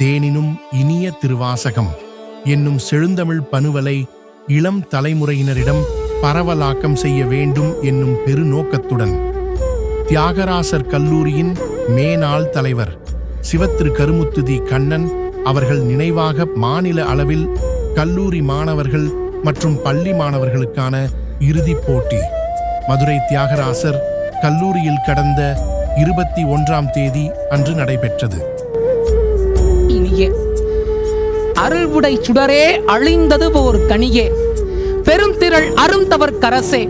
தேனினும் இனிய திருவாசகம் என்னும் செழுந்தமிழ் பனுவலை இளம் தலைமுறையினரிடம் பரவலாக்கம் செய்ய வேண்டும் என்னும் பெருநோக்கத்துடன். தியாகராசர் கல்லூரியின் மேனாள் தலைவர் சிவத்திரு கருமுத்துதி கண்ணன் அவர்கள் நினைவாக மாநில அளவில் கல்லூரி மாணவர்கள் மற்றும் பள்ளி மாணவர்களுக்கான இறுதிப் போட்டி. மதுரை தியாகராசர் கல்லூரியில் கடந்த இருபத்தி ஒன்றாம் தேதி அன்று நடைபெற்றது. இனியே அருள்வுடை சுடரே அழிந்தது ஓர் கனியே. பெருந்திரள் அருந்தவர் கரசே.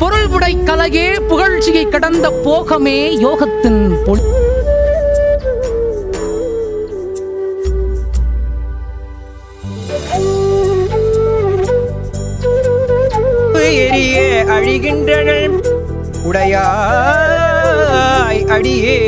பொருள்வுடை கலையே புகழ்ச்சியை கடந்த போகமே யோகத்தின் பொல். எரிய அழிகின்றன உடையாய் அடியே.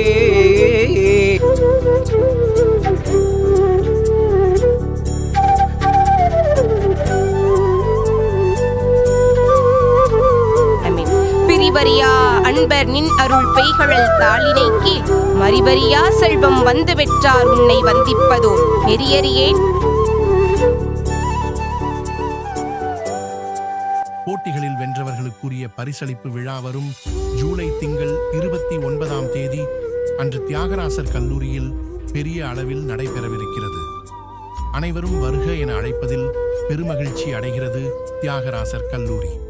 பிரிவரியா அன்பர் நின் அருள் பெய்கழல் தாளினைக்கு மறிவரியா செல்வம் வந்து பெற்றார் உன்னை வந்திப்பதோ? நெறியறியேன் போட்டிகளில் வென்றவர்களுக்குரிய பரிசளிப்பு விழா வரும் ஜூலை திங்கள் இருபத்தி ஒன்பதாம் தேதி அன்று தியாகராசர் கல்லூரியில் பெரிய அளவில் நடைபெறவிருக்கிறது. அனைவரும் வருக என அழைப்பதில் பெருமகிழ்ச்சி அடைகிறது தியாகராசர் கல்லூரி.